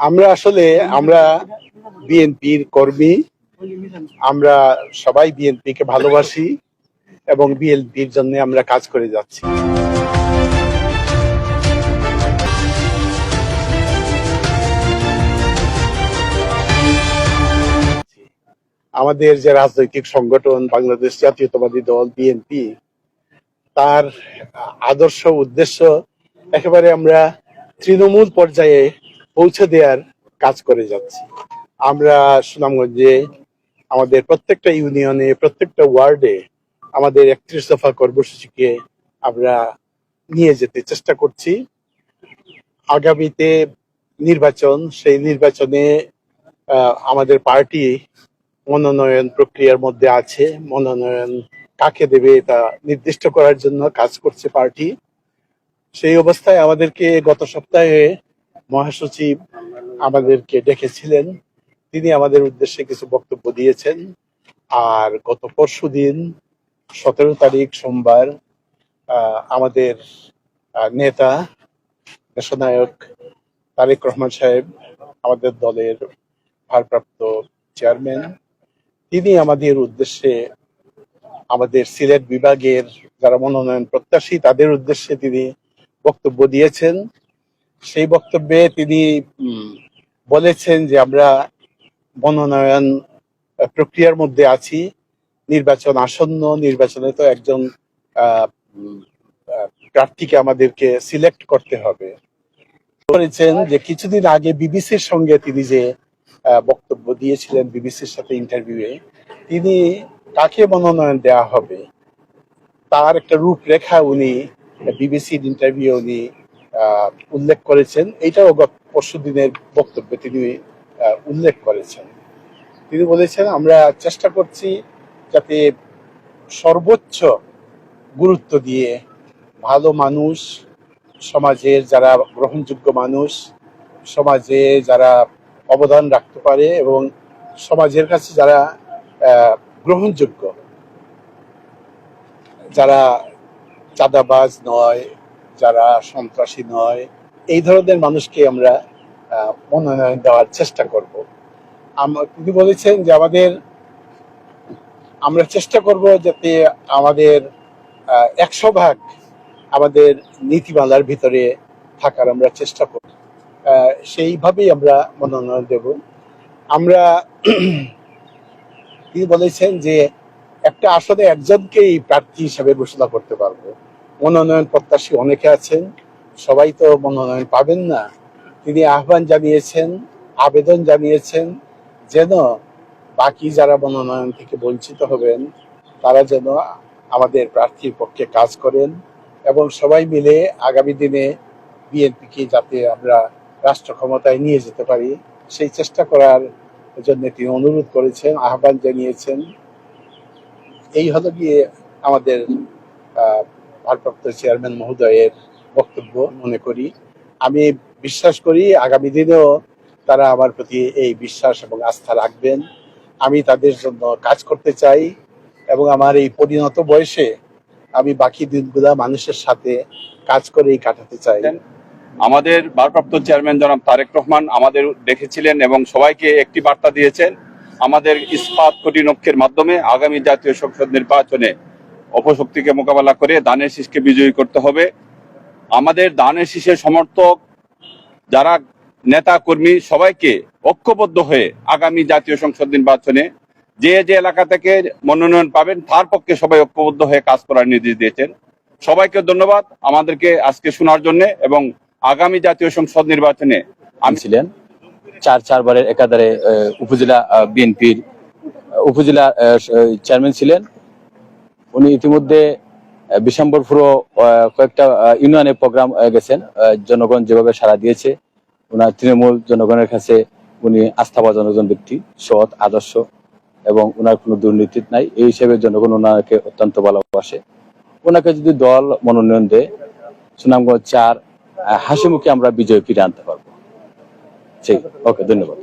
আমরা আসলে, আমরা বিএনপির কর্মী, আমরা সবাই বিএনপি কে ভালোবাসি এবং বিএনপির জন্য আমরা কাজ করে যাচ্ছি। আমাদের যে রাজনৈতিক সংগঠন, বাংলাদেশ জাতীয়তাবাদী দল, বিএনপি, তার আদর্শ উদ্দেশ্য একেবারে আমরা তৃণমূল পর্যায়ে পৌঁছে দেওয়ার কাজ করে যাচ্ছি। আমরা সুনামগঞ্জে, আমাদের প্রত্যেকটা ইউনিয়নে, প্রত্যেকটা ওয়ার্ডে আমাদের একত্রিশ দফা কর্মসূচিকে আমরা নিয়ে যেতে চেষ্টা করছি। আগামীতে নির্বাচন, সেই নির্বাচনে আমাদের পার্টি মনোনয়ন প্রক্রিয়ার মধ্যে আছে। মনোনয়ন কাকে দেবে তা নির্দিষ্ট করার জন্য কাজ করছে পার্টি। সেই অবস্থায় আমাদেরকে গত সপ্তাহে মহাসচিব আমাদেরকে ডেকেছিলেন। তিনি আমাদের উদ্দেশ্যে কিছু বক্তব্য দিয়েছেন। আর গত পরশু দিন, সতেরো তারিখ সোমবার আমাদের নেতা, দেশনায়ক তারেক রহমান সাহেব, আমাদের দলের ভারপ্রাপ্ত চেয়ারম্যান, তিনি আমাদের উদ্দেশ্যে, আমাদের সিলেট বিভাগের যারা মনোনয়ন প্রত্যাশী, তাদের উদ্দেশ্যে তিনি বক্তব্য দিয়েছেন। সেই বক্তব্যে তিনি বলেছেন যে আমরা মনোনয়ন প্রক্রিয়ার মধ্যে আছি নির্বাচন আসন্ন নির্বাচনে তো একজন প্রার্থীকে আমাদেরকে সিলেক্ট করতে হবে। বলেছেন যে কিছুদিন আগে বিবিসির সঙ্গে তিনি যে বক্তব্য দিয়েছিলেন বিবিসির সাথে ইন্টারভিউয়ে তিনি কাকে মনোনয়ন দেওয়া হবে? তার একটা রূপরেখা উনি বিবিসির ইন্টারভিউ উনি উল্লেখ করেছেন। এইটাও গত পরশু দিনের বক্তব্যে তিনি উল্লেখ করেছেন। তিনি বলেছেন, আমরা চেষ্টা করছি যাতে সর্বোচ্চ গুরুত্ব দিয়ে ভালো মানুষ, সমাজের যারা গ্রহণযোগ্য মানুষ, সমাজে যারা অবদান রাখতে পারে এবং সমাজের কাছে যারা গ্রহণযোগ্য, যারা চাঁদাবাজ নয় যারা সন্ত্রাসী নয় এই ধরনের মানুষকে আমরা মনোনয়ন দেওয়ার চেষ্টা করব। তিনি বলেছেন যে আমাদের আমরা চেষ্টা করব যাতে আমাদের একশো ভাগ আমাদের নীতিমালার ভিতরে থাকার আমরা চেষ্টা করি আহ, সেইভাবেই আমরা মনোনয়ন দেব। আমরা তিনি বলেছেন যে একটা আসনে একজনকেই প্রার্থী হিসাবে ঘোষণা করতে পারব। মনোনয়ন প্রত্যাশী অনেকে আছেন, সবাই তো মনোনয়ন পাবেন না। তিনি আহ্বান জানিয়েছেন, আবেদন জানিয়েছেন যেন বাকি যারা মনোনয়ন থেকে বঞ্চিত হবেন, তারা যেন আমাদের প্রার্থীর পক্ষে কাজ করেন এবং সবাই মিলে আগামী দিনে বিএনপিকে যাতে আমরা রাষ্ট্র ক্ষমতায় নিয়ে যেতে পারি, সেই চেষ্টা করার জন্য তিনি অনুরোধ করেছেন, আহ্বান জানিয়েছেন। এই হলো গিয়ে আমাদের ভারপ্রাপ্ত চেয়ারম্যান মহোদয়ের বক্তব্য মনে করি। আমি বিশ্বাস করি আগামী দিনেও তারা আমার প্রতি এই বিশ্বাস এবং আস্থা রাখবেন। আমি তাদের জন্য কাজ করতে চাই এবং আমার এই পরিণত বয়সে আমি বাকি দিনগুলা মানুষের সাথে কাজ করেই কাটাতে চাই। আমাদের ভারপ্রাপ্ত চেয়ারম্যান জনাব তারেক রহমান আমাদের দেখেছিলেন এবং সবাইকে একটি বার্তা দিয়েছেন, আমাদের ইস্পাত কর্তৃপক্ষের মাধ্যমে আগামী জাতীয় সংসদ নির্বাচনে অপশক্তিকে মোকাবেলা করে দানের শীষকে বিজয়ী করতে হবে। আমাদের দানের শীষের সমর্থক যারা নেতা, কর্মী, সবাইকে ঐক্যবদ্ধ হয়ে আগামী জাতীয় সংসদ নির্বাচনে যে যে এলাকা থেকে মনোনয়ন পাবেন, তার পক্ষে সবাই ঐক্যবদ্ধ হয়ে কাজ করার নির্দেশ দিয়েছেন। সবাইকে ধন্যবাদ আমাদেরকে আজকে শোনার জন্য এবং আগামী জাতীয় সংসদ নির্বাচনে আমি ছিলেন চার চারবারের একাধারে উপজেলা বিএনপির উপজেলা চেয়ারম্যান ছিলেন। উনি ইতিমধ্যে বিশাম্বরপুর কয়েকটা ইউনিয়নে প্রোগ্রাম গেছেন। জনগণ যেভাবে সাড়া দিয়েছে ওনার তৃণমূল জনগণের কাছে উনি আস্থাভাজন একজন ব্যক্তি সৎ আদর্শ এবং ওনার কোনো দুর্নীতি নাই। এই হিসেবে জনগণ ওনাকে অত্যন্ত ভালোবাসে। ওনাকে যদি দল মনোনয়ন দেয় সুনামগঞ্জ চার আহ, হাসি মুখে আমরা বিজয় ফিরে আনতে পারব। ঠিক ওকে ধন্যবাদ।